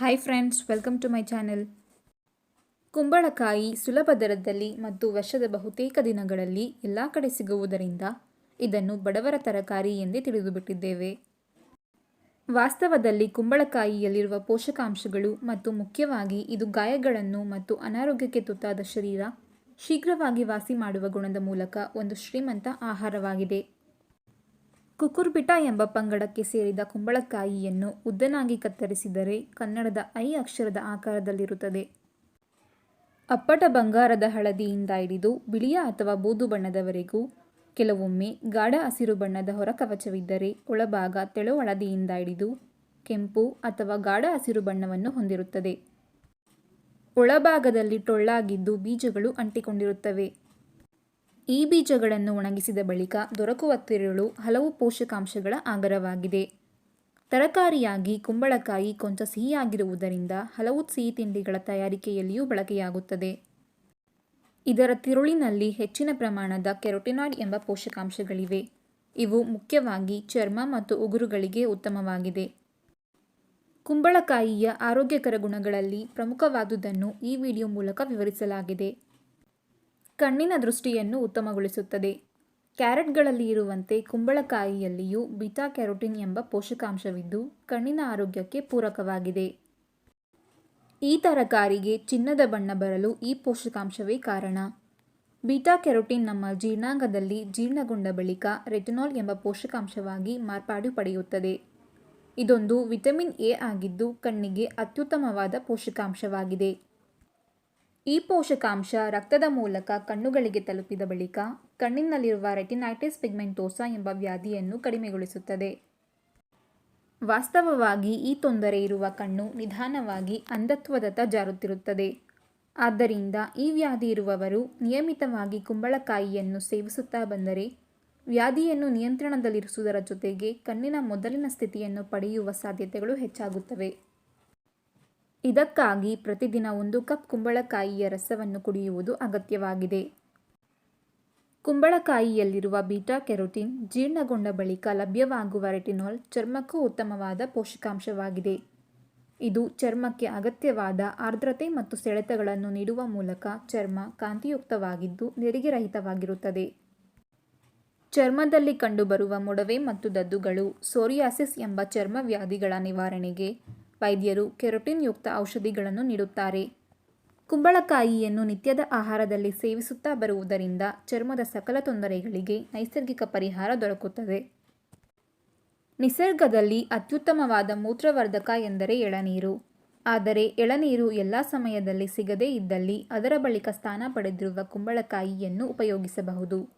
Hi friends welcome to my channel ಕುಂಬಳಕಾಯಿ ಸುಲಭ ದರದಲ್ಲಿ ಮತ್ತು ವರ್ಷದ ಬಹುತೇಕ ದಿನಗಳಲ್ಲಿ ಎಲ್ಲ ಕಡೆ ಸಿಗುವುದರಿಂದ ಇದನ್ನು ಬಡವರ ತರಕಾರಿ ಎಂದೇ ತಿಳಿದುಬಿಟ್ಟಿದ್ದೇವೆ. ವಾಸ್ತವದಲ್ಲಿ ಕುಂಬಳಕಾಯಿಯಲ್ಲಿರುವ ಪೋಷಕಾಂಶಗಳು ಮತ್ತು ಮುಖ್ಯವಾಗಿ ಇದು ಗಾಯಗಳನ್ನು ಮತ್ತು ಅನಾರೋಗ್ಯಕ್ಕೆ ತುತ್ತಾದ ಶರೀರ ಶೀಘ್ರವಾಗಿ ವಾಸಿ ಮಾಡುವ ಗುಣದ ಮೂಲಕ ಒಂದು ಶ್ರೀಮಂತ ಆಹಾರವಾಗಿದೆ. ಕುಕುರ್ಬಿಟ ಎಂಬ ಪಂಗಡಕ್ಕೆ ಸೇರಿದ ಕುಂಬಳಕಾಯಿಯನ್ನು ಉದ್ದನಾಗಿ ಕತ್ತರಿಸಿದರೆ ಕನ್ನಡದ ಐ ಅಕ್ಷರದ ಆಕಾರದಲ್ಲಿರುತ್ತದೆ. ಅಪ್ಪಟ ಬಂಗಾರದ ಹಳದಿಯಿಂದ ಹಿಡಿದು ಬಿಳಿಯ ಅಥವಾ ಬೂದು ಬಣ್ಣದವರೆಗೂ ಕೆಲವೊಮ್ಮೆ ಗಾಢ ಹಸಿರು ಬಣ್ಣದ ಹೊರಕವಚವಿದ್ದರೆ ಒಳಭಾಗ ತೆಳು ಹಳದಿಯಿಂದ ಹಿಡಿದು ಕೆಂಪು ಅಥವಾ ಗಾಢ ಹಸಿರು ಬಣ್ಣವನ್ನು ಹೊಂದಿರುತ್ತದೆ. ಒಳಭಾಗದಲ್ಲಿ ಟೊಳ್ಳಾಗಿದ್ದು ಬೀಜಗಳು ಅಂಟಿಕೊಂಡಿರುತ್ತವೆ. ಈ ಬೀಜಗಳನ್ನು ಒಣಗಿಸಿದ ಬಳಿಕ ದೊರಕುವ ತಿರುಳು ಹಲವು ಪೋಷಕಾಂಶಗಳ ಆಗರವಾಗಿದೆ ತರಕಾರಿಯಾಗಿ ಕುಂಬಳಕಾಯಿ ಕೊಂಚ ಸಿಹಿಯಾಗಿರುವುದರಿಂದ ಹಲವು ಸಿಹಿ ತಿಂಡಿಗಳ ತಯಾರಿಕೆಯಲ್ಲಿಯೂ ಬಳಕೆಯಾಗುತ್ತದೆ. ಇದರ ತಿರುಳಿನಲ್ಲಿ ಹೆಚ್ಚಿನ ಪ್ರಮಾಣದ ಕೆರೊಟಿನಾಯ್ಡ್ ಎಂಬ ಪೋಷಕಾಂಶಗಳಿವೆ. ಇವು ಮುಖ್ಯವಾಗಿ ಚರ್ಮ ಮತ್ತು ಉಗುರುಗಳಿಗೆ ಉತ್ತಮವಾಗಿದೆ. ಕುಂಬಳಕಾಯಿಯ ಆರೋಗ್ಯಕರ ಗುಣಗಳಲ್ಲಿ ಪ್ರಮುಖವಾದುದನ್ನು ಈ ವಿಡಿಯೋ ಮೂಲಕ ವಿವರಿಸಲಾಗಿದೆ. ಕಣ್ಣಿನ ದೃಷ್ಟಿಯನ್ನು ಉತ್ತಮಗೊಳಿಸುತ್ತದೆ. ಕ್ಯಾರೆಟ್ಗಳಲ್ಲಿ ಇರುವಂತೆ ಕುಂಬಳಕಾಯಿಯಲ್ಲಿಯೂ ಬಿಟಾ ಕ್ಯಾರೋಟಿನ್ ಎಂಬ ಪೋಷಕಾಂಶವಿದ್ದು ಕಣ್ಣಿನ ಆರೋಗ್ಯಕ್ಕೆ ಪೂರಕವಾಗಿದೆ. ಈ ತರಕಾರಿಗೆ ಚಿನ್ನದ ಬಣ್ಣ ಬರಲು ಈ ಪೋಷಕಾಂಶವೇ ಕಾರಣ. ಬೀಟಾ ಕೆರೋಟಿನ್ ನಮ್ಮ ಜೀರ್ಣಾಂಗದಲ್ಲಿ ಜೀರ್ಣಗೊಂಡ ಬಳಿಕ ರೆಟಿನಾಲ್ ಎಂಬ ಪೋಷಕಾಂಶವಾಗಿ ಮಾರ್ಪಾಡು ಪಡೆಯುತ್ತದೆ. ಇದೊಂದು ವಿಟಮಿನ್ ಎ ಆಗಿದ್ದು ಕಣ್ಣಿಗೆ ಅತ್ಯುತ್ತಮವಾದ ಪೋಷಕಾಂಶವಾಗಿದೆ. ಈ ಪೋಷಕಾಂಶ ರಕ್ತದ ಮೂಲಕ ಕಣ್ಣುಗಳಿಗೆ ತಲುಪಿದ ಬಳಿಕ ಕಣ್ಣಿನಲ್ಲಿರುವ ರೆಟಿನೈಟಿಸ್ ಪಿಗ್ಮೆಂಟೋಸಾ ಎಂಬ ವ್ಯಾಧಿಯನ್ನು ಕಡಿಮೆಗೊಳಿಸುತ್ತದೆ. ವಾಸ್ತವವಾಗಿ ಈ ತೊಂದರೆ ಇರುವ ಕಣ್ಣು ನಿಧಾನವಾಗಿ ಅಂಧತ್ವದತ್ತ ಜಾರುತ್ತಿರುತ್ತದೆ. ಆದ್ದರಿಂದ ಈ ವ್ಯಾಧಿ ಇರುವವರು ನಿಯಮಿತವಾಗಿ ಕುಂಬಳಕಾಯಿಯನ್ನು ಸೇವಿಸುತ್ತಾ ಬಂದರೆ ವ್ಯಾಧಿಯನ್ನು ನಿಯಂತ್ರಣದಲ್ಲಿರಿಸುವುದರ ಜೊತೆಗೆ ಕಣ್ಣಿನ ಮೊದಲಿನ ಸ್ಥಿತಿಯನ್ನು ಪಡೆಯುವ ಸಾಧ್ಯತೆಗಳು ಹೆಚ್ಚಾಗುತ್ತವೆ. ಇದಕ್ಕಾಗಿ ಪ್ರತಿದಿನ ಒಂದು ಕಪ್ ಕುಂಬಳಕಾಯಿಯ ರಸವನ್ನು ಕುಡಿಯುವುದು ಅಗತ್ಯವಾಗಿದೆ. ಕುಂಬಳಕಾಯಿಯಲ್ಲಿರುವ ಬೀಟಾ ಕೆರೋಟಿನ್ ಜೀರ್ಣಗೊಂಡ ಬಳಿಕ ಲಭ್ಯವಾಗುವ ರೆಟಿನಾಲ್ ಚರ್ಮಕ್ಕೂ ಉತ್ತಮವಾದ ಪೋಷಕಾಂಶವಾಗಿದೆ. ಇದು ಚರ್ಮಕ್ಕೆ ಅಗತ್ಯವಾದ ಆರ್ದ್ರತೆ ಮತ್ತು ಸೆಳೆತಗಳನ್ನು ನೀಡುವ ಮೂಲಕ ಚರ್ಮ ಕಾಂತಿಯುಕ್ತವಾಗಿದ್ದು ನೆರಿಗೆರಹಿತವಾಗಿರುತ್ತದೆ. ಚರ್ಮದಲ್ಲಿ ಕಂಡುಬರುವ ಮೊಡವೆ ಮತ್ತು ದದ್ದುಗಳು ಸೋರಿಯಾಸಿಸ್ ಎಂಬ ಚರ್ಮ ವ್ಯಾಧಿಗಳ ನಿವಾರಣೆಗೆ ವೈದ್ಯರು ಕೆರೋಟಿನ್ ಯುಕ್ತ ಔಷಧಿಗಳನ್ನು ನೀಡುತ್ತಾರೆ. ಕುಂಬಳಕಾಯಿಯನ್ನು ನಿತ್ಯದ ಆಹಾರದಲ್ಲಿ ಸೇವಿಸುತ್ತಾ ಬರುವುದರಿಂದ ಚರ್ಮದ ಸಕಲ ತೊಂದರೆಗಳಿಗೆ ನೈಸರ್ಗಿಕ ಪರಿಹಾರ ದೊರಕುತ್ತದೆ. ನಿಸರ್ಗದಲ್ಲಿ ಅತ್ಯುತ್ತಮವಾದ ಮೂತ್ರವರ್ಧಕ ಎಂದರೆ ಎಳನೀರು. ಆದರೆ ಎಳನೀರು ಎಲ್ಲ ಸಮಯದಲ್ಲಿ ಸಿಗದೇ ಇದ್ದಲ್ಲಿ ಅದರ ಬಳಿಕ ಸ್ಥಾನ ಪಡೆದಿರುವ ಕುಂಬಳಕಾಯಿಯನ್ನು ಉಪಯೋಗಿಸಬಹುದು.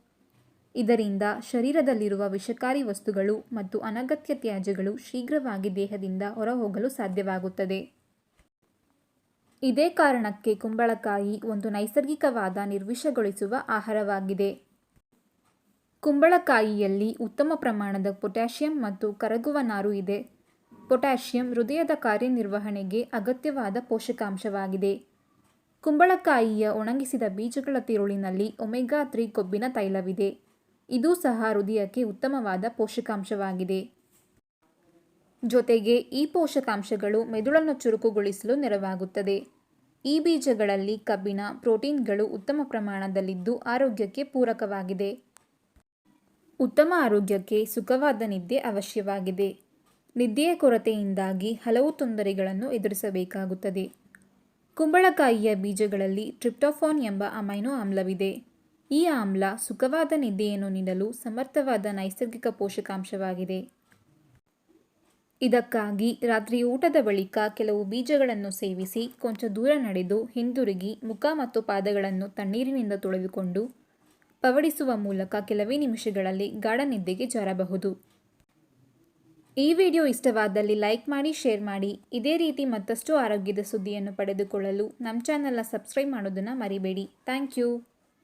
ಇದರಿಂದ ಶರೀರದಲ್ಲಿರುವ ವಿಷಕಾರಿ ವಸ್ತುಗಳು ಮತ್ತು ಅನಗತ್ಯ ತ್ಯಾಜ್ಯಗಳು ಶೀಘ್ರವಾಗಿ ದೇಹದಿಂದ ಹೊರಹೋಗಲು ಸಾಧ್ಯವಾಗುತ್ತದೆ. ಇದೇ ಕಾರಣಕ್ಕೆ ಕುಂಬಳಕಾಯಿ ಒಂದು ನೈಸರ್ಗಿಕವಾದ ನಿರ್ವಿಷಗೊಳಿಸುವ ಆಹಾರವಾಗಿದೆ. ಕುಂಬಳಕಾಯಿಯಲ್ಲಿ ಉತ್ತಮ ಪ್ರಮಾಣದ ಪೊಟ್ಯಾಷಿಯಂ ಮತ್ತು ಕರಗುವ ನಾರು ಇದೆ. ಪೊಟ್ಯಾಷಿಯಂ ಹೃದಯದ ಕಾರ್ಯನಿರ್ವಹಣೆಗೆ ಅಗತ್ಯವಾದ ಪೋಷಕಾಂಶವಾಗಿದೆ. ಕುಂಬಳಕಾಯಿಯ ಒಣಗಿಸಿದ ಬೀಜಗಳ ತಿರುಳಿನಲ್ಲಿ ಒಮೆಗಾ ತ್ರೀ ಕೊಬ್ಬಿನ ತೈಲವಿದೆ. ಇದು ಸಹ ಹೃದಯಕ್ಕೆ ಉತ್ತಮವಾದ ಪೋಷಕಾಂಶವಾಗಿದೆ. ಜೊತೆಗೆ ಈ ಪೋಷಕಾಂಶಗಳು ಮೆದುಳನ್ನು ಚುರುಕುಗೊಳಿಸಲು ನೆರವಾಗುತ್ತದೆ. ಈ ಬೀಜಗಳಲ್ಲಿ ಕಬ್ಬಿಣ, ಪ್ರೋಟೀನ್ಗಳು ಉತ್ತಮ ಪ್ರಮಾಣದಲ್ಲಿದ್ದು ಆರೋಗ್ಯಕ್ಕೆ ಪೂರಕವಾಗಿದೆ. ಉತ್ತಮ ಆರೋಗ್ಯಕ್ಕೆ ಸುಖವಾದ ನಿದ್ದೆ ಅವಶ್ಯವಾಗಿದೆ. ನಿದ್ದೆಯ ಕೊರತೆಯಿಂದಾಗಿ ಹಲವು ತೊಂದರೆಗಳನ್ನು ಎದುರಿಸಬೇಕಾಗುತ್ತದೆ. ಕುಂಬಳಕಾಯಿಯ ಬೀಜಗಳಲ್ಲಿ ಟ್ರಿಪ್ಟೋಫಾನ್ ಎಂಬ ಅಮೈನೋ ಆಮ್ಲವಿದೆ. ಈ ಆಮ್ಲ ಸುಖವಾದ ನಿದ್ದೆಯನ್ನು ನೀಡಲು ಸಮರ್ಥವಾದ ನೈಸರ್ಗಿಕ ಪೋಷಕಾಂಶವಾಗಿದೆ. ಇದಕ್ಕಾಗಿ ರಾತ್ರಿ ಊಟದ ಬಳಿಕ ಕೆಲವು ಬೀಜಗಳನ್ನು ಸೇವಿಸಿ ಕೊಂಚ ದೂರ ನಡೆದು ಹಿಂದಿರುಗಿ ಮುಖ ಮತ್ತು ಪಾದಗಳನ್ನು ತಣ್ಣೀರಿನಿಂದ ತೊಳೆದುಕೊಂಡು ಪವಡಿಸುವ ಮೂಲಕ ಕೆಲವೇ ನಿಮಿಷಗಳಲ್ಲಿ ಗಾಢ ನಿದ್ದೆಗೆ ಜಾರಬಹುದು. ಈ ವಿಡಿಯೋ ಇಷ್ಟವಾದಲ್ಲಿ ಲೈಕ್ ಮಾಡಿ, ಶೇರ್ ಮಾಡಿ. ಇದೇ ರೀತಿ ಮತ್ತಷ್ಟು ಆರೋಗ್ಯದ ಸುದ್ದಿಯನ್ನು ಪಡೆದುಕೊಳ್ಳಲು ನಮ್ಮ ಚಾನಲ್ನ ಸಬ್ಸ್ಕ್ರೈಬ್ ಮಾಡೋದನ್ನು ಮರಿಬೇಡಿ. Thank you.